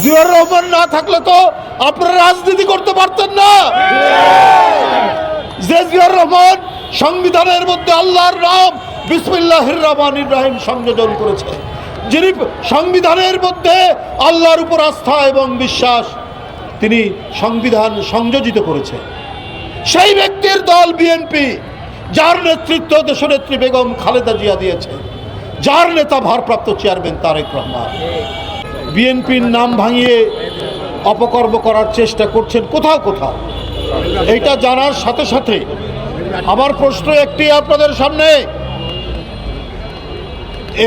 জিয়াউর রহমান না থাকলে তো আপনারা রাজনীতি করতে পারতেন না। যে জিয়াউর রহমান সংবিধানের মধ্যে আল্লাহর নাম বিসমিল্লাহির রহমানির রহিম সংযোজন করেছে, যিনি সংবিধানের মধ্যে আল্লাহর উপর আস্থা এবং বিশ্বাস তিনি সংবিধান সংযোজিত করেছে। সেই ব্যক্তির দল বিএনপি, যার নেতৃত্ব দেশনেত্রী বেগম খালেদা জিয়া দিয়েছে, যার নেতা ভারপ্রাপ্ত চেয়ারম্যান তারেক রহমান। বিএনপির নাম ভাঙিয়ে অপকর্ম করার চেষ্টা করছেন কোথাও কোথাও। এইটা জানার সাথে সাথে আমার প্রশ্ন একটি আপনাদের সামনে।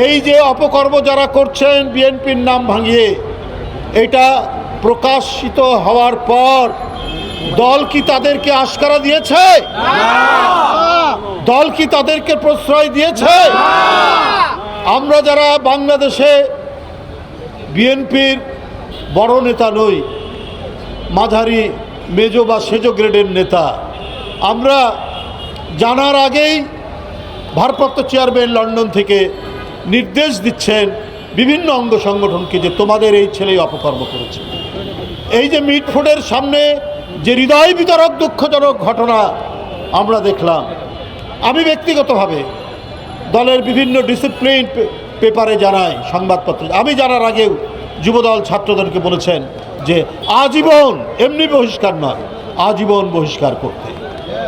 এই যে অপকর্ম যারা করছেন বিএনপির নাম ভাঙিয়ে এটা প্রকাশিত হওয়ার পর দল কি তাদেরকে আশকারা দিয়েছে? দল কি তাদেরকে প্রশ্রয় দিয়েছে? আমরা যারা বাংলাদেশে বিএনপির বড় নেতা নই, মাঝারি মেজো বা সেজো গ্রেডের নেতা। আমরা জানার আগেই ভারপ্রাপ্ত চেয়ারম্যান লন্ডন থেকে নির্দেশ দিচ্ছেন বিভিন্ন অঙ্গ সংগঠনকে যে তোমাদের এই ছেলেই অপকর্ম করেছে। এই যে মিটফোর্ডের সামনে যে হৃদয় বিতরক দুঃখজনক ঘটনা আমরা দেখলাম। আমি ব্যক্তিগতভাবে দলের বিভিন্ন ডিসিপ্লিন পেপারে জানাই সংবাদপত্রে। আমি জানার আগেও যুবদল ছাত্রদলকে বলেছেন যে আজীবন এমনি বহিষ্কার নয় আজীবন বহিষ্কার করতে।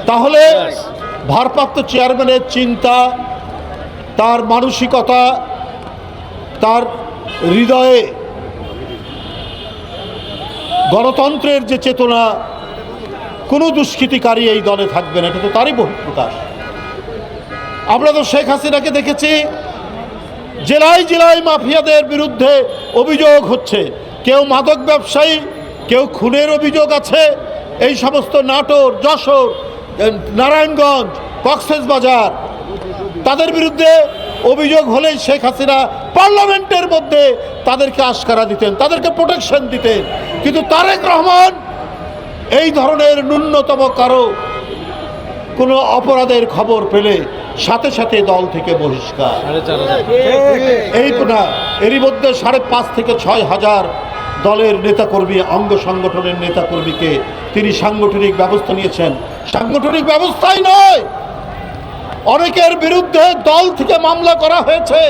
তাহলে ভারপ্রাপ্ত চেয়ারম্যানের চিন্তা তার মানসিকতা তার হৃদয়ে গণতন্ত্রের যে চেতনা কোনো দুষ্কৃতিকারী এই দলে থাকবে না এটা তো তারই বহিঃপ্রকাশ। আমরা তো শেখ হাসিনাকে দেখেছি জেলায় জেলায় মাফিয়াদের বিরুদ্ধে অভিযোগ হচ্ছে। কেউ মাদক ব্যবসায়ী, কেউ খুনের অভিযোগ আছে। এই সমস্ত নাটোর, যশোর, নারায়ণগঞ্জ কক্সেস বাজার তাদের বিরুদ্ধে অভিযোগ হলেই শেখ হাসিনা পার্লামেন্টের মধ্যে তাদেরকে আশকারা দিতেন, তাদেরকে প্রোটেকশন দিতেন। কিন্তু তারেক রহমান এই ধরনের ন্যূনতম কারও কোনো অপরাধের খবর পেলে সাথে সাথে দল থেকে বহিষ্কার। এই না এরই মধ্যে সাড়ে পাঁচ থেকে ছয় হাজার দলের নেতাকর্মী অঙ্গ সংগঠনের নেতাকর্মীকে তিনি সাংগঠনিক ব্যবস্থা নিয়েছেন। সাংগঠনিক ব্যবস্থাই নয় অনেকের বিরুদ্ধে দল থেকে মামলা করা হয়েছে।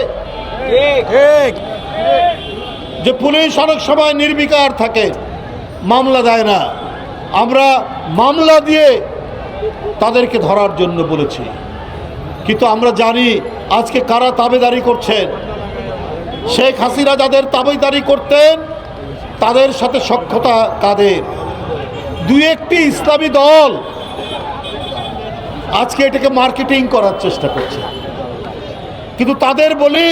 যে পুলিশ অনেক সময় নির্বিকার থাকে মামলা দেয় না। আমরা মামলা দিয়ে তাদেরকে ধরার জন্য বলেছি। কিন্তু আমরা জানি আজকে কারা তাবেদারি করছেন। শেখ হাসিনা যাদের তাবেদারি করতেন, তাদের সাথে সক্ষতা কাদের? দুই একটি ইসলামী দল আজকে এটাকে মার্কেটিং করার চেষ্টা করছে। কিন্তু তাদের বলি,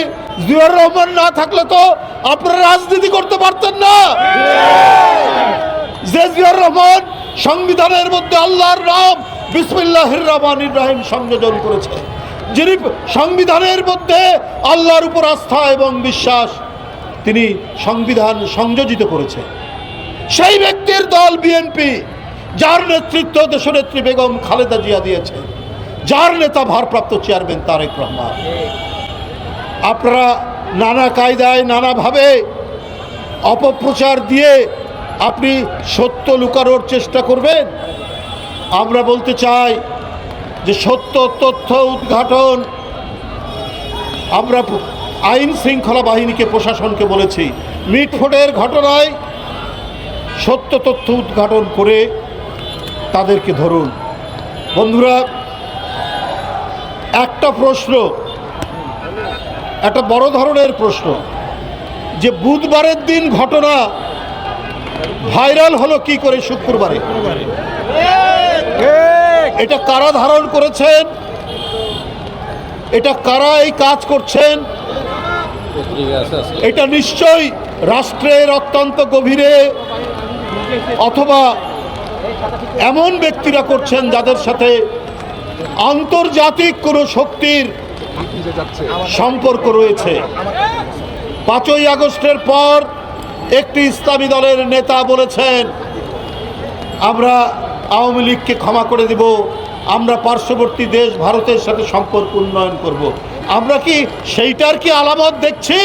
জিয়াউর রহমান না থাকলে তো আপনারা রাজনীতি করতে পারতেন না। যে জিয়াউর রহমান সংবিধানের মধ্যে আল্লাহর নাম বিসমিল্লাহির রহমানির রহিম সংযোজন করেছে। যিনি সংবিধানের মধ্যে আল্লাহর উপর আস্থা এবং বিশ্বাস, তিনি সংবিধান সংযোজিত করেছে। সেই ব্যক্তির দল বিএনপি, যার নেতৃত্ব দেশনেত্রী বেগম খালেদা জিয়া দিয়েছে, যার নেতা ভারপ্রাপ্ত চেয়ারম্যান তারেক রহমান। আপনারা নানা কায়দায়, নানাভাবে অপপ্রচার দিয়ে আপনি সত্য লুকানোর চেষ্টা করবেন। আমরা বলতে চাই যে সত্য তথ্য উদ্ঘাটন, আমরা আইন শৃঙ্খলা বাহিনীকে, প্রশাসনকে বলেছি মিটফোর্ডের ঘটনায় সত্য তথ্য উদ্ঘাটন করে তাদেরকে ধরুন। বন্ধুরা, একটা প্রশ্ন, একটা বড় ধরনের প্রশ্ন, যে বুধবারের দিন ঘটনা ভাইরাল হলো কি করে শুক্রবারে? এটা কারা ধারণ করেছেন? এটা কারা এই কাজ করছেন? এটা নিশ্চয়ই রাষ্ট্রের অত্যন্ত গভীরে অথবা এমন ব্যক্তিরা করছেন যাদের সাথে আন্তর্জাতিক কোনো শক্তির সম্পর্ক রয়েছে। পাঁচই আগস্টের পর একটি ইসলামী দলের নেতা বলেছেন, আমরা আওয়ামী লীগকে ক্ষমা করে দেব। আমরা পার্শ্ববর্তী দেশ ভারতের সাথে সম্পর্ক উন্নয়ন করব। আমরা কি সেইটার কি আলামত দেখছি?